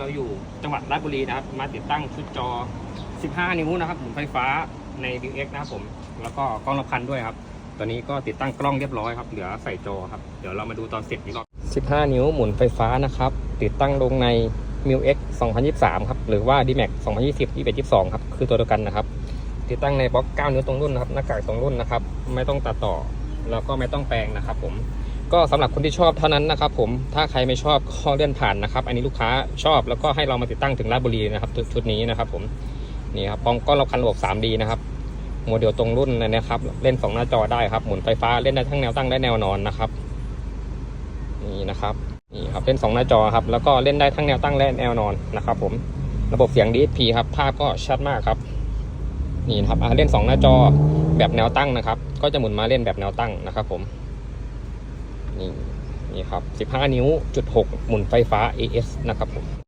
เราอยู่จังหวัดราชบุรีนะครับ มาติดตั้งชุดจอ 15 นิ้วนะครับหมุนไฟฟ้าใน v x นะครับผม แล้วก็กล้องรับพันด้วยครับ ตอนนี้ก็ติดตั้งกล้องเรียบร้อยครับ เหลือใส่จอครับ เดี๋ยวเรามาดูตอนเสร็จนี้ก่อน15 นิ้วหมุนไฟฟ้านะครับ ติดตั้งลงใน m i l X 2023 ครับ หรือว่า DMAX 2020 21 22 ครับ คือตัวเดียวกันนะครับ ติดตั้งในบล็อก 9 นิ้วตรงรุ่นนะครับ หน้ากากตรงรุ่นนะครับ ไม่ต้องตัดต่อ แล้วก็ไม่ต้องแปลงนะครับผม ก็สำหรับคนที่ชอบเท่านั้นนะครับผมถ้าใครไม่ชอบก็เลื่อนผ่านนะครับ อันนี้ลูกค้าชอบแล้วก็ให้เรามาติดตั้งถึงราชบุรีนะครับชุดนี้นะครับ ผมนี่ครับป้องก้อนเราคันระบบ 3D นะครับโมเดลตรงรุ่นนะครับ เล่นสองหน้าจอได้ครับ หมุนไฟฟ้าเล่นได้ทั้งแนวตั้งและแนวนอนนะครับนี่นะครับนี่ครับเล่นสองหน้าจอครับ แล้วก็เล่นได้ทั้งแนวตั้งและแนวนอนนะครับ ผมระบบเสียง DSP ครับภาพก็ชัดมากครับนี่นะครับเล่นสองหน้าจอแบบแนวตั้งนะครับ ก็จะหมุนมาเล่นแบบแนวตั้งนะครับ ผม นี่นี่ครับ 15 นิ้วจุด6หมุนไฟฟ้า AS นะครับผม